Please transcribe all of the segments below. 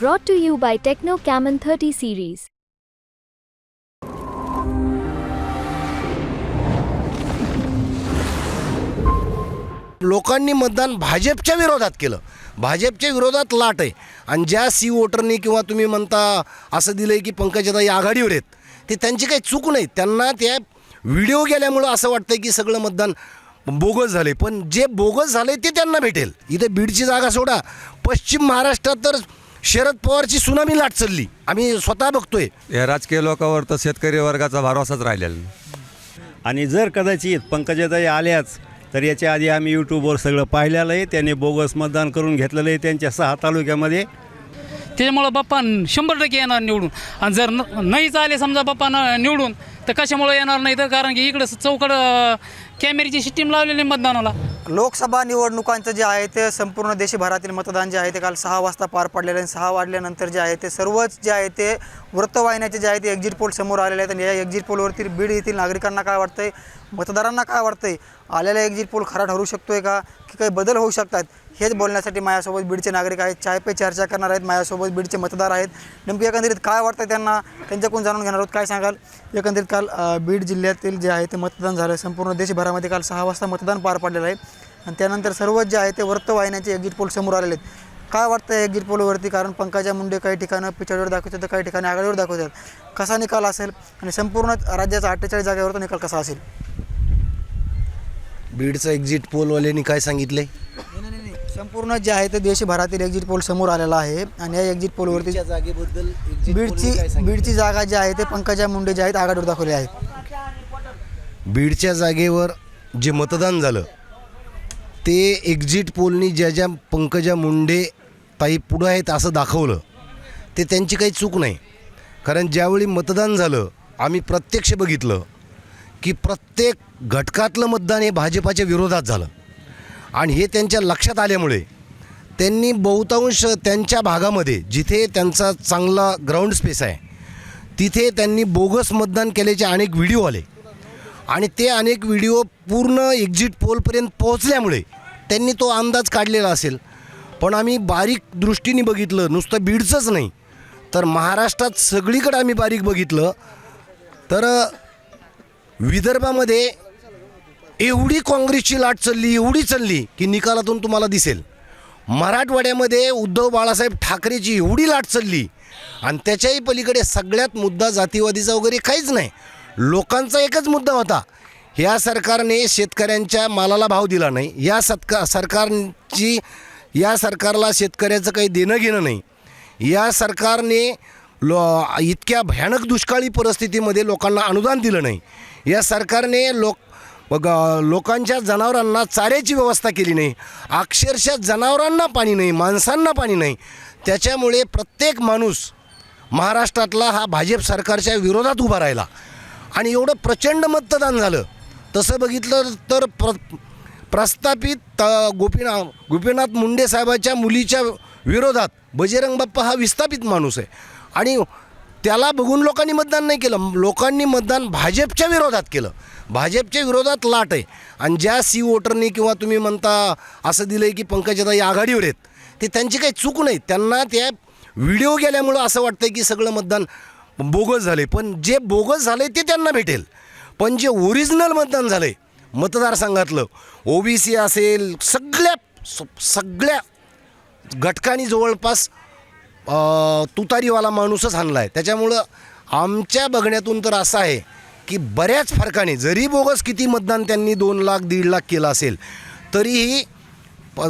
Brought to you by Techno Camon 30 series. लोकांनी मतदान भाजपच्या विरोधात केलं. भाजपच्या विरोधात लाट आहे. आणि ज्या सी वोटरनी किंवा तुम्ही म्हणता असं दिलं आहे की पंकजाताई आघाडीवर आहेत ते त्यांची काही चूक नाही. त्यांना त्या व्हिडिओ गेल्यामुळं असं वाटतंय की सगळं मतदान बोगस झाले पण जे बोगस झाले ते त्यांना भेटेल. इथे बीडची जागा सोडा. पश्चिम महाराष्ट्रात तर शरद पवारची सुनामी लाट चालली. आम्ही स्वतः बघतोय. या राजकीय लोकांवर तर शेतकरी वर्गाचा भरोसाच राहिलेला नाही. आणि जर कदाचित पंकजाताई आल्याच तर याच्या आधी आम्ही यूट्यूबवर सगळं पाहिलेलं आहे. त्यांनी बोगस मतदान करून घेतलेलं आहे. त्यांच्या सहा तालुक्यामध्ये त्याच्यामुळं बाप्पा शंभर टक्के येणार निवडून. आणि जर न नाहीच आले समजा बाप्पा न निवडून तर कशामुळं येणार नाही? तर कारण की इकडं चौकड कॅमेऱ्याची सिस्टीम लावलेली आहे मतदानाला. लोकसभा निवडणुकांचं जे आहे ते संपूर्ण देशभरातील मतदान जे आहे ते काल सहा वाजता पार पडलेलं आहे. सहा वाजल्यानंतर जे आहे ते सर्वच जे आहे ते वृत्तवाहिन्याचे जे आहे ते एक्झिट पोल समोर आलेले आहेत आणि या एक्झिट पोलवरती बीड येथील नागरिकांना काय वाटतंय? मतदारांना काय वाटतंय? आलेला एक्झिट पोल खरा ठरू शकतोय का? की काही बदल होऊ शकतात? हेच बोलण्यासाठी माझ्यासोबत बीडचे नागरिक आहेत. चाय पे चर्चा करणार आहेत. माझ्यासोबत बीडचे मतदार आहेत. नेमकी एकंदरीत काय वाटतं त्यांना? त्यांच्याकडून जाणून घेणार आहोत. काय सांगाल? एकंदरीत काल बीड जिल्ह्यातील जे आहे ते मतदान झालं. संपूर्ण देशभरामध्ये काल सहा वाजता मतदान पार पडलेलं आहे. आणि त्यानंतर सर्वच जे आहे ते वृत्तवाहिन्याचे एक्झिट पोल समोर आलेले आहेत. काय वाटतं एक्झिट पोलवरती कारण पंकजा मुंडे काही ठिकाणं पिछाडीवर दाखवतात तर काही ठिकाणी आघाडीवर दाखवतात कसा निकाल असेल? आणि संपूर्ण राज्याचा अठ्ठेचाळीस जागेवर तो निकाल कसा असेल? बीडचं एक्झिट पोलवाल्यांनी काय सांगितले संपूर्ण जे आहे ते देशभरातील एक्झिट पोल समोर आलेला आहे. आणि या एक्झिट पोलवरती जागेबद्दल बीडची बीडची जागा जी आहे ते पंकजा मुंडे जे आहेत आघाडीवर दाखवले आहेत. बीडच्या जागेवर जे मतदान झालं ते एक्झिट पोलनी ज्या ज्या पंकजा मुंडे ताई पुढं आहेत असं दाखवलं. ते त्यांची काही चूक नाही. कारण ज्यावेळी मतदान झालं आम्ही प्रत्यक्ष बघितलं की प्रत्येक घटकातलं मतदान हे भाजपाच्या विरोधात झालं. आणि हे त्यांच्या लक्षात आल्यामुळे त्यांनी बहुतांश त्यांच्या भागामध्ये जिथे त्यांचा चांगला ग्राउंड स्पेस आहे तिथे त्यांनी बोगस मतदान केल्याचे अनेक व्हिडिओ आले. आणि ते अनेक व्हिडिओ पूर्ण एक्झिट पोलपर्यंत पोहोचल्यामुळे त्यांनी तो अंदाज काढलेला असेल. पण आम्ही बारीक दृष्टीने बघितलं नुसतं बीडचंच नाही. तर महाराष्ट्रात सगळीकडे आम्ही बारीक बघितलं. तर विदर्भामध्ये एवढी काँग्रेसची लाट चालली एवढी चालली की निकालातून तुम्हाला दिसेल. मराठवाड्यामध्ये उद्धव बाळासाहेब ठाकरेची एवढी लाट चालली आणि त्याच्याही पलीकडे सगळ्यात मुद्दा जातीवादीचा वगैरे काहीच नाही. लोकांचा एकच मुद्दा होता ह्या सरकारने शेतकऱ्यांच्या मालाला भाव दिला नाही. या सत्का सरकारची या सरकारला शेतकऱ्याचं काही देणं घेणं नाही. या सरकारने लो इतक्या भयानक दुष्काळी परिस्थितीमध्ये लोकांना अनुदान दिलं नाही. या सरकारने लोक मग लोकांच्या जनावरांना चाऱ्याची व्यवस्था केली नाही. अक्षरशः जनावरांना पाणी नाही माणसांना पाणी नाही. त्याच्यामुळे प्रत्येक माणूस महाराष्ट्रातला हा भाजप सरकारच्या विरोधात उभा राहिला. आणि एवढं प्रचंड मतदान झालं. तसं बघितलं तर प्र प्रस्थापित गोपीनाथ गोपीना गोपीनाथ मुंडे साहेबाच्या मुलीच्या विरोधात बजरंग बाप्पा हा विस्थापित माणूस आहे. आणि त्याला बघून लोकांनी मतदान नाही केलं. लोकांनी मतदान भाजपच्या विरोधात केलं. भाजपच्या विरोधात लाट आहे. आणि ज्या सी वोटरनी किंवा तुम्ही म्हणता असं दिलं आहे की पंकजाताई आघाडीवर आहेत ते त्यांची काही चूक नाही. त्यांना त्या व्हिडिओ गेल्यामुळं असं वाटतं की सगळं मतदान बोगस झाले पण जे बोगस झाले ते त्यांना भेटेल. पण जे ओरिजिनल मतदान झालं आहे मतदारसंघातलं. ओबीसी असेल सगळ्या स- सगळ्या घटकांनी जवळपास तुतारीवाला माणूसच आणला आहे त्याच्यामुळं आमच्या बघण्यातून तर असं आहे की बऱ्याच फरकाने जरी बोगस किती मतदान त्यांनी दोन लाख दीड लाख केलं असेल तरीही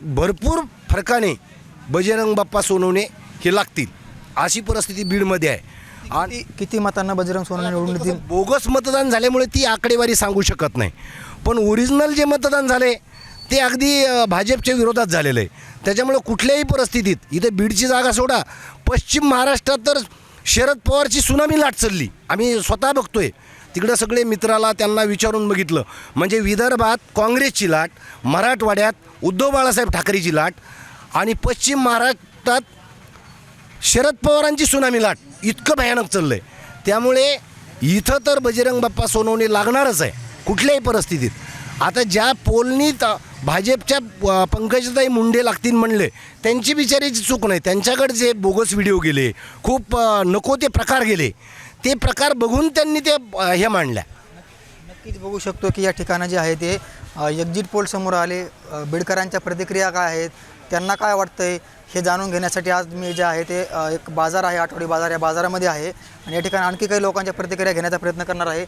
भरपूर फरकाने बजरंग बाप्पा सोनवणे हे लागतील. अशी परिस्थिती बीडमध्ये आहे. आणि किती- मतांना बजरंग सोनवणे निवडून येतील बोगस मतदान झाल्यामुळे ती आकडेवारी सांगू शकत नाही. पण ओरिजिनल जे मतदान झाले ते अगदी भाजपच्या विरोधात झालेलं आहे. त्याच्यामुळे कुठल्याही परिस्थितीत इथे बीडची जागा सोडा. पश्चिम महाराष्ट्रात तर शरद पवारची सुनामी लाट चालली. आम्ही स्वतः बघतोय. तिकडं सगळे मित्राला त्यांना विचारून बघितलं. म्हणजे विदर्भात काँग्रेसची लाट मराठवाड्यात उद्धव बाळासाहेब ठाकरेची लाट आणि पश्चिम महाराष्ट्रात शरद पवारांची सुनामी लाट. इतकं भयानक चाललं आहे त्यामुळे इथं तर बजरंग बाप्पा सोनवणे लागणारच आहे कुठल्याही परिस्थितीत. आता ज्या पोलनीत भाजपच्या पंकजताई मुंडे लागतील म्हणले त्यांची बिचारीची चूक नाही. त्यांच्याकडे जे बोगस व्हिडिओ गेले खूप नको ते प्रकार गेले ते प्रकार बघून त्यांनी ते हे मांडल्या. नक्कीच बघू शकतो की या ठिकाणं जे आहे ते एक्झिट पोल समोर आले बिडकरांच्या प्रतिक्रिया काय आहेत त्यांना काय वाटतंय हे जाणून घेण्यासाठी आज मी जे आहे ते एक बाजार आहे आठवडी बाजार या बाजारामध्ये आहे. आणि या ठिकाणी आणखी काही लोकांच्या प्रतिक्रिया घेण्याचा प्रयत्न करणार आहे.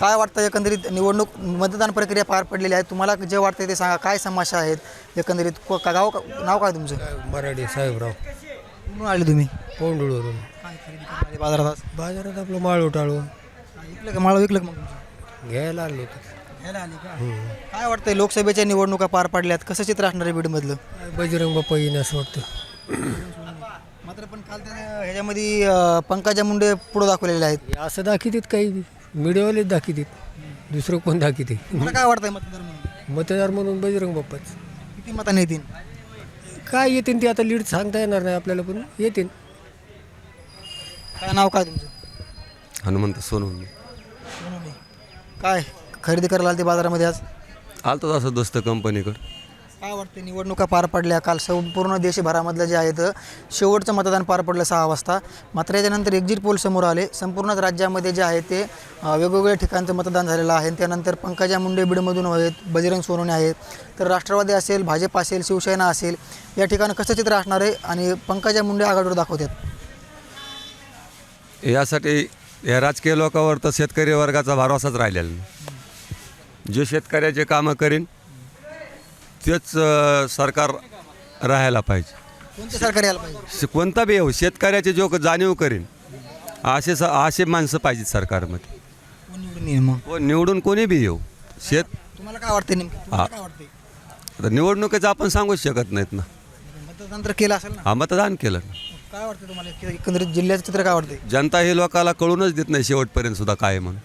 काय वाटतं एकंदरीत निवडणूक मतदान प्रक्रिया पार पडलेली आहे? तुम्हाला जे वाटतं ते सांगा. काय समस्या आहेत? एकंदरीत को- का गाव नाव काय तुमचं? मराठी साहेबराव. कुठून आले तुम्ही? पोंडुळवरून काय खरेदी करायला आले बाजारात आज? बाजारात आपलं माळ टाळू विकलं का? माळ विकलं का मग तुमचं? घ्यायला आलो होतो. घ्यायला आले का? काय वाटतंय लोकसभेच्या निवडणुका पार पडल्यात? कसं चित्र असणार आहे बीडमधलं? बजरंग बाप्पा येईन असं वाटतं. मात्र पण काल त्याने ह्याच्यामध्ये अं, पंकजा मुंडे पुढे दाखवलेले आहेत. असं दाखितीत काही? मीडियावालेच दाखितीत दुसरं कोण दाखिते मला काय वाटतंय मतदार म्हणून? मतदार म्हणून बजरंग बाप्पाच. किती मतांनी येतील? काय येतील ते आता लीड सांगता येणार नाही आपल्याला पण. येतील. काय नाव काय तुमचं? हनुमंत सोनवणे. काय खरेदी करायला आले ते बाजारामध्ये आज? आलतो असं दोस्त कंपनीकडं. काय वाटतं निवडणुका पार पडल्या. काल संपूर्ण देशभरामधलं जे आहे तर शेवटचं मतदान पार पडलं सहा वाजता. मात्र याच्यानंतर एक्झिट पोल समोर आले. संपूर्ण राज्यामध्ये जे आहे ते वेगवेगळ्या ठिकाणचं मतदान झालेलं आहे. त्यानंतर पंकजा मुंडे बीडमधून आहेत बजरंग सोनवणे आहेत. तर राष्ट्रवादी असेल भाजप असेल शिवसेना असेल या ठिकाणी कसं चित्र असणार आहे आणि पंकजा मुंडे आघाडीवर दाखवतात यासाठी या राजकीय लोकांवर तर शेतकरी वर्गाचा भरवसाच राहिलेला. जे शेतकऱ्याचे कामं करीन तेच सरकार राहायला पाहिजे. कोणतं सरकार यायला पाहिजे? श- कोणता बी येऊ शेतकऱ्याचे जो जाणीव करीन असे स असे माणसं पाहिजेत सरकारमध्ये. कोण निवडून येईल मग? व निवडून कोणी बी येऊ. शेत तुम्हाला काय वाटतं नेमकं? तुम्हाला काय वाटतंय? आता निवडणुकीचं आपण सांगूच शकत नाहीत ना. मतदान तर केलं असेल ना? हा मतदान केलं काय वाटतं तुम्हाला? एकंदरीत जिल्ह्याचं चित्र काय वाटतंय? जनता हे लोकाला कळूनच देत नाही शेवटपर्यंत सुद्धा काय म्हणून.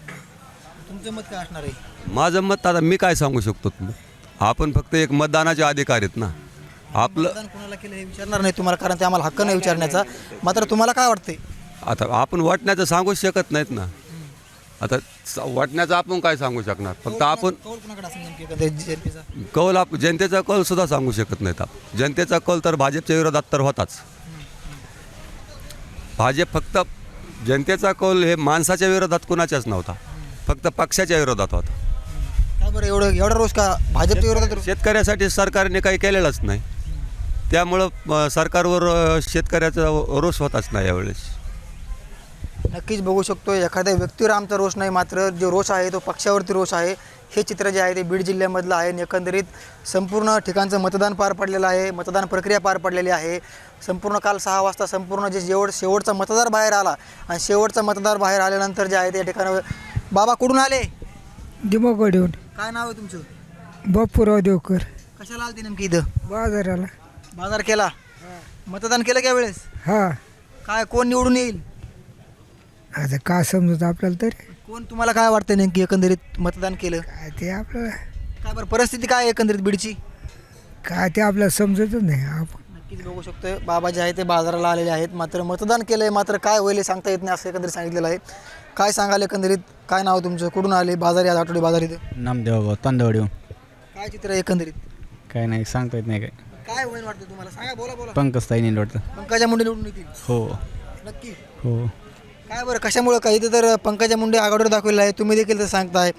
तुमचं मत काय असणार आहे? माझं मत आता मी काय सांगू शकतो तुम्ही आपण फक्त एक मतदानाचे अधिकार आहेत ना. आपलं मतदान कोणाला केलं हे विचारणार नाही तुम्हाला कारण ते आम्हाला हक्क नाही विचारण्याचा. मात्र तुम्हाला काय वाटतंय? आता आपण वाटण्याचं सांगूच शकत नाहीत ना. आता स- वाटण्याचं आपण काय सांगू शकणार? फक्त आपण कौल कुणाकडे असेल नेमकी एकंदरीत जनतेचा कौल आप जनतेचा कौल सुद्धा सांगू शकत नाहीत आपण जनतेचा कौल तर भाजपच्या विरोधात तर होताच. भाजप फक्त जनतेचा कौल हे माणसाच्या विरोधात कुणाच्याच नव्हता. फक्त पक्षाच्या विरोधात होता. बरं एवढं एवढा रोज का भाजपच्या विरोधात? रोष? शेतकऱ्यासाठी सरकारने काही केलेलंच नाही. त्यामुळं अ, सरकारवर अ, शेतकऱ्याचा रोष होताच नाही यावेळेस. नक्कीच बघू शकतो एखाद्या व्यक्तीवर आमचा रोष नाही मात्र जो रोष आहे तो पक्षावरती रोष आहे. हे चित्र जे आहे ते बीड जिल्ह्यामधलं आहे आणि एकंदरीत संपूर्ण ठिकाणचं मतदान पार पडलेलं आहे मतदान प्रक्रिया पार पडलेली आहे. संपूर्ण काल सहा वाजता संपूर्ण जे शेवट शेवटचा मतदार बाहेर आला आणि शेवटचा मतदार बाहेर आल्यानंतर जे आहे ते ठिकाणी बाबा कुठून आले? दिमागडून काय नाव आहे तुमचं? बापूराव देवकर. कशाला आलते नेमकी इथं? बाजाराला. बाजार केला? मतदान केलं का वेळेस? हा. काय कोण निवडून येईल? आता का समजत आपल्याला तरी? कोण तुम्हाला काय वाटतं नेमकी एकंदरीत मतदान केलं? काय ते आपल्याला काय बरं परिस्थिती काय आहे एकंदरीत बीडची? काय ते आपल्याला समजतच नाही. आपण नक्कीच बघू शकतोय. बाबा जे आहे ते बाजाराला आलेले आहेत. मात्र मतदान केलं आहे मात्र काय होईल हे सांगता येत नाही असं एकंदरीत सांगितलेलं आहे. काय सांगाल एकंदरीत? काय नाव तुमचं? कुठून आले? बाजार या आठवडी बाजार इथं? नामदेव तांदवडी काय चित्र आहे एकंदरीत? काय नाही सांगता येत नाही काय. काय होईल वाटतं तुम्हाला? सांगा बोला बोला. पंकज ताईने वाटतं. पंकजा मुंडे निवडून येतील. हो. नक्की. हो. काय बरं? कशामुळं? काही इथं तर पंकजा मुंडे आघाडीवर दाखवलेलं आहे. तुम्ही देखील तर सांगताय.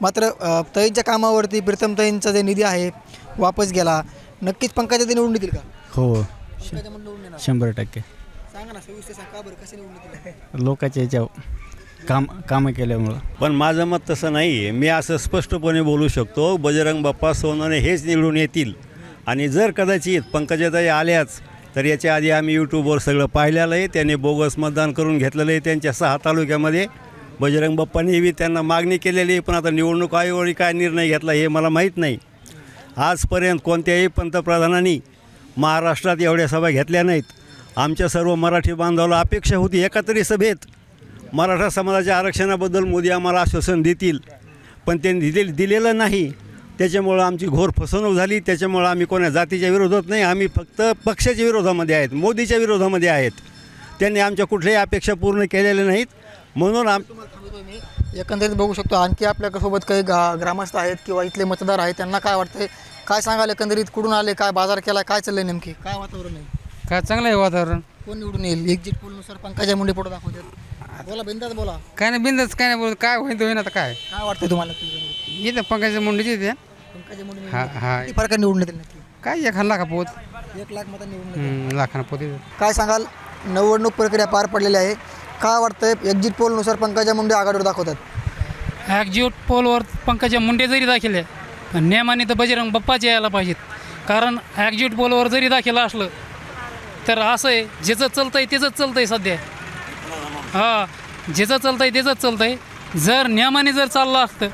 मात्र अ, ताईंच्या कामावरती प्रीतम ताईंचा जे निधी आहे वापस गेला. नक्कीच पंकजा ते निवडून येतील का? हो. पंकजा निवडून येणार शंभर टक्के. सांगा ना सविस्तर सांगा का बरं निवडून येतील लोकांच्या याच्यावर काम कामं केल्यामुळं. पण माझं मत तसं नाही आहे मी असं स्पष्टपणे बोलू शकतो बजरंग बाप्पा सोनवणे हेच निवडून येतील. आणि जर कदाचित पंकजाताई आल्याच तर याच्या आधी आम्ही यूट्यूबवर सगळं पाहिलेलं आहे त्यांनी बोगस मतदान करून घेतलेलं आहे. त्यांच्या सहा तालुक्यामध्ये बजरंग बाप्पांनी बी त्यांना मागणी केलेली आहे पण आता निवडणूक आयोगाने काय निर्णय घेतला हे मला माहीत नाही. आजपर्यंत कोणत्याही पंतप्रधानांनी महाराष्ट्रात एवढ्या सभा घेतल्या नाहीत. आमच्या सर्व मराठी बांधवाला अपेक्षा होती एका तरी सभेत. मराठा समाजाच्या आरक्षणाबद्दल मोदी आम्हाला आश्वासन देतील. पण त्यांनी दिले दिलेलं नाही. त्याच्यामुळं आमची घोर फसवणूक झाली. त्याच्यामुळं आम्ही कोणा जातीच्या विरोधात नाही. आम्ही फक्त पक्षाच्या विरोधामध्ये आहेत. मोदीच्या विरोधामध्ये आहेत. त्यांनी आमच्या कुठल्याही अपेक्षा पूर्ण केलेल्या नाहीत. म्हणून आम एकंदरीत बघू शकतो आणखी आपल्यासोबत काही गा ग्रामस्थ आहेत किंवा इथले मतदार आहेत त्यांना काय वाटतंय? काय सांगाल एकंदरीत? कुठून आले? काय बाजार केला? काय चाललंय नेमकी? काय वातावरण आहे? काय चांगलं आहे वातावरण. कोण निवडून येईल? एक्झिट पोलनुसार पंकजा मुंडे पुढे दाखवतात. बोला बिंदात बोला. काय नाही बिंदच काय नाही बोल काय होईल होईन आता काय? काय वाटतंय तुम्हाला? येतं पंकजा मुंडेची येते पंकजा मुंडे हा हा. किती फरकाने निवडून येतील नक्की? काय एक लाखा पोत. एक लाख मतं निवडून येतील. लाखाना पोत येते काय सांगाल? निवडणूक प्रक्रिया पार पडलेली आहे. काय वाटतंय? एक्झिट पोलनुसार पंकजा मुंडे आघाडीवर दाखवतात. ॲक्झिट पोलवर पंकजा मुंडे जरी दाखिले पण नेमाने तर बजरंग बाप्पाचे यायला पाहिजेत. कारण ॲक्झिट पोलवर जरी दाखल असलं तर असं आहे ज्याचं चालतं आहे त्याचंच चालतं आहे सध्या. हां ज्याचं चालतं आहे त्याचंच चालतं आहे जर नियमाने जर चाललं असतं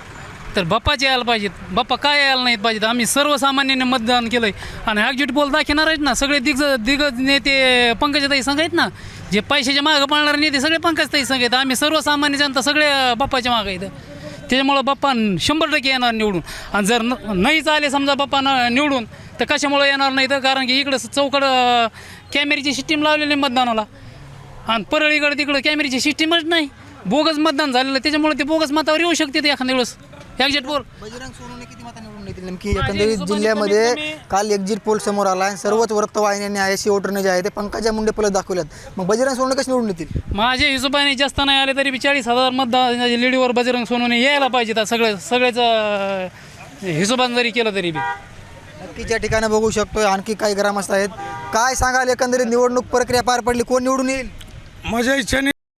तर बाप्पाचे यायला पाहिजेत. बाप्पा काय यायला नाहीत पाहिजेत? आम्ही सर्वसामान्याने मतदान केलं आहे आणि ॲक्झिट पोल दाखवणार आहेत ना. सगळे दिग्ज दिग्गज नेते पंकजाताई सांगायत ना जे पैशाच्या मागं पळणारे नेते सगळे पंकजताई संघ आहेत. आम्ही सर्वसामान्य जनता सगळे बाप्पाच्या मागं येतं त्याच्यामुळं बाप्पा शंभर टक्के येणार निवडून. आणि जर न नाहीच आले समजा बाप्पा निवडून तर कशामुळं येणार नाही? तर कारण की इकडं चौकड कॅमेरीची सिस्टीम लावलेली आहे मतदानाला. आणि परळीकडे तिकडं कॅमेरीची सिस्टीमच नाही. बोगस मतदान झालेलं आहे. त्याच्यामुळे ते बोगस मतावर येऊ शकते एखाद्या वेळेस. एक्झॅक्ट पोल येतील नेमकी एकंदरीत जिल्ह्यामध्ये काल एक्झिट पोल समोर आला आणि सर्वच वृत्तवाहिन्यांनी आय एस सी वोटरने जे आहे ते पंकजा मुंडे पलट दाखवल्यात. मग बजरंग सोनूने कसे निवडून येतील? माझ्या हिशोबाने जास्त नाही आले तरी बी चाळीस हजार मतदान लेडीवर बजरंग सोनूने यायला पाहिजे आता सगळं सगळ्याच हिशोबाने जरी केलं तरी बी. नक्कीच्या ठिकाणी बघू शकतोय. आणखी काही ग्रामस्थ आहेत. काय सांगाल? एकंदरीत निवडणूक प्रक्रिया पार पडली. कोण निवडून येईल? माझ्या इच्छेने